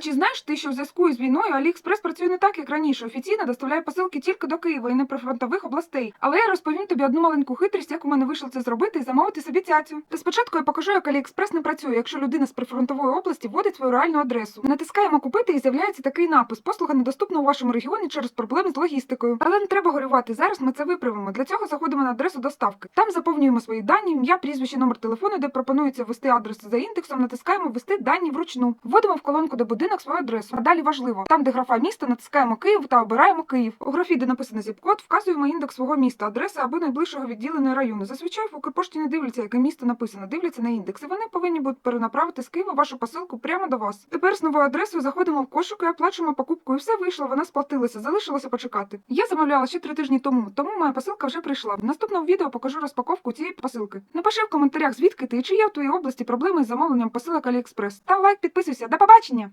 Чи знаєш ти, що в зв'язку із війною Аліекспрес працює не так, як раніше? Офіційно доставляє посилки тільки до Києва і не прифронтових областей. Але я розповім тобі одну маленьку хитрість, як у мене вийшло це зробити і замовити собі цяцю. Та спочатку я покажу, як Аліекспрес не працює, якщо людина з прифронтової області вводить свою реальну адресу. Натискаємо купити і з'являється такий напис: послуга недоступна у вашому регіоні через проблеми з логістикою. Але не треба горювати. Зараз ми це виправимо. Для цього заходимо на адресу доставки. Там заповнюємо свої дані, ім'я, прізвище, номер телефону, де пропонується ввести адрес за індексом. Натискаємо ввести дані вручну. Вводимо в колонку де будинок свою адресу. А далі важливо. Там, де графа міста, натискаємо Київ та обираємо Київ. У графі, де написано зіп-код, вказуємо індекс свого міста, адреса або найближчого відділеного району. Зазвичай в Укрпошті не дивляться, яке місто написано, дивляться на індекс. І вони повинні будуть перенаправити з Києва вашу посилку прямо до вас. Тепер з новою адресою заходимо в кошик і оплачуємо покупку. І все вийшло, вона сплатилася. Залишилося почекати. Я замовляла ще три тижні тому, тому моя посилка вже прийшла. В наступному відео покажу розпаковку цієї посилки. Напиши в коментарях, звідки ти чи є в твоїй області проблеми з замовленням посилок Аліекспрес. Став лайк, підписуйся. До побачення!